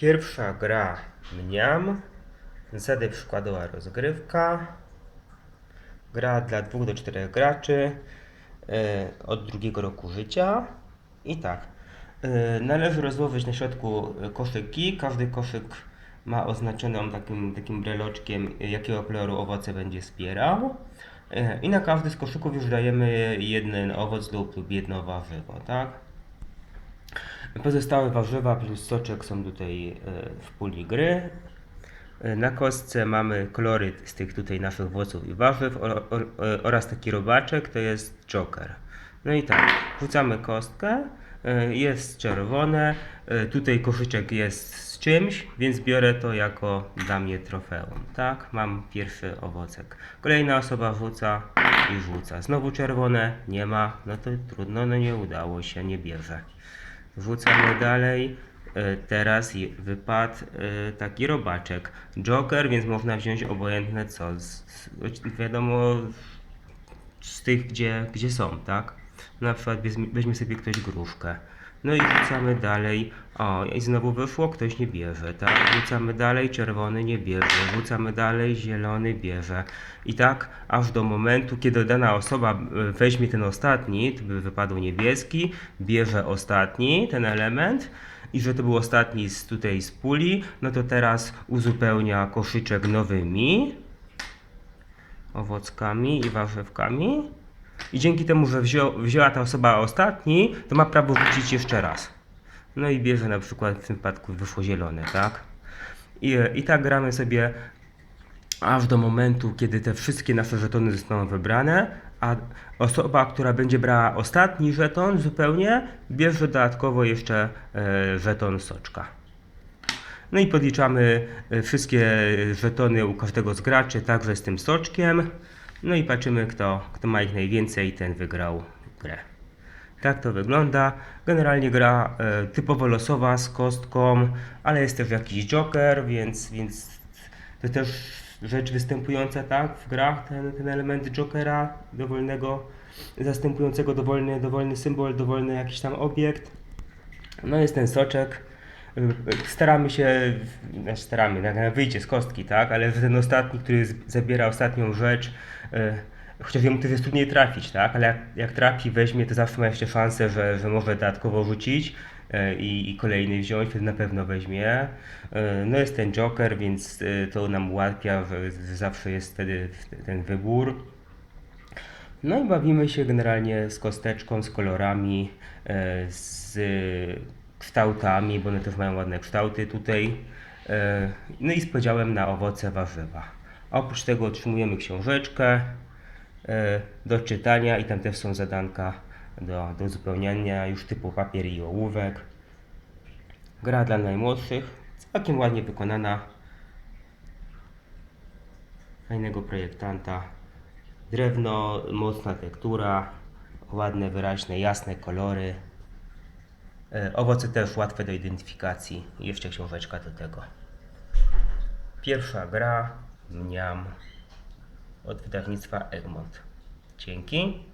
Pierwsza gra Mniam. Zasady przykładowa rozgrywka. Gra dla 2 do 4 graczy e, od drugiego roku życia. I tak. e, Należy rozłożyć na środku e, koszyki. Każdy koszyk ma oznaczoną takim, takim breloczkiem, jakiego koloru owoce będzie wspierał. I na każdy z koszyków już dajemy jeden owoc lub, lub jedno warzywo, tak? Pozostałe warzywa plus soczek są tutaj e, w puli gry. E, Na kostce mamy kolory z tych tutaj naszych owoców i warzyw e, oraz taki robaczek, to jest joker. No i tak, rzucamy kostkę, jest czerwone, tutaj koszyczek jest z czymś, więc biorę to jako dla mnie trofeum, tak? Mam pierwszy owocek. Kolejna osoba rzuca i rzuca. Znowu czerwone, nie ma, no to trudno, no nie udało się, nie bierze. Wrzucamy dalej. E, Teraz wypadł e, taki robaczek. Joker, więc można wziąć obojętne co. Wiadomo z tych, gdzie, gdzie są, tak? Na przykład weźmie sobie ktoś gruszkę. No i wrzucamy dalej. O, i znowu wyszło, ktoś nie bierze, tak? Wrzucamy dalej, czerwony nie bierze. Wrzucamy dalej, zielony bierze. I tak aż do momentu, kiedy dana osoba e, weźmie ten ostatni, to by wypadł niebieski, bierze ostatni, ten element. I że to był ostatni z tutaj z puli, no to teraz uzupełnia koszyczek nowymi owockami i warzywkami. I dzięki temu, że wziął, wzięła ta osoba ostatni, to ma prawo wrócić jeszcze raz. No i bierze na przykład w tym przypadku wyszło zielone, tak? I, I tak gramy sobie aż do momentu, kiedy te wszystkie nasze żetony zostaną wybrane, a osoba, która będzie brała ostatni żeton zupełnie, bierze dodatkowo jeszcze e, żeton soczka. No i podliczamy e, wszystkie żetony u każdego z graczy, także z tym soczkiem. No i patrzymy, kto, kto ma ich najwięcej, ten wygrał grę. Tak to wygląda. Generalnie gra e, typowo losowa z kostką, ale jest też jakiś joker, więc, więc to też rzecz występująca tak w grach, ten, ten element jokera dowolnego, zastępującego dowolny, dowolny symbol, dowolny jakiś tam obiekt. No jest ten soczek. Staramy się, znaczy staramy, wyjdzie z kostki, tak, ale ten ostatni, który zabiera ostatnią rzecz, y, chociaż jemu też jest trudniej trafić, tak, ale jak, jak trafi, weźmie, to zawsze ma jeszcze szansę, że, że może dodatkowo rzucić y, i, i kolejny wziąć, wtedy na pewno weźmie. Y, No jest ten joker, więc to nam ułatwia, że zawsze jest wtedy ten wybór. No i bawimy się generalnie z kosteczką, z kolorami, e, z kształtami, bo one też mają ładne kształty tutaj. E, No i z podziałem na owoce, warzywa. Oprócz tego otrzymujemy książeczkę e, do czytania i tam też są zadanka do, do uzupełniania już typu papier i ołówek. Gra dla najmłodszych, całkiem ładnie wykonana. Fajnego projektanta. Drewno, mocna tektura, ładne, wyraźne, jasne kolory. E, Owoce też łatwe do identyfikacji. Jeszcze książeczka do tego. Pierwsza gra, mniam, od wydawnictwa Egmont. Dzięki.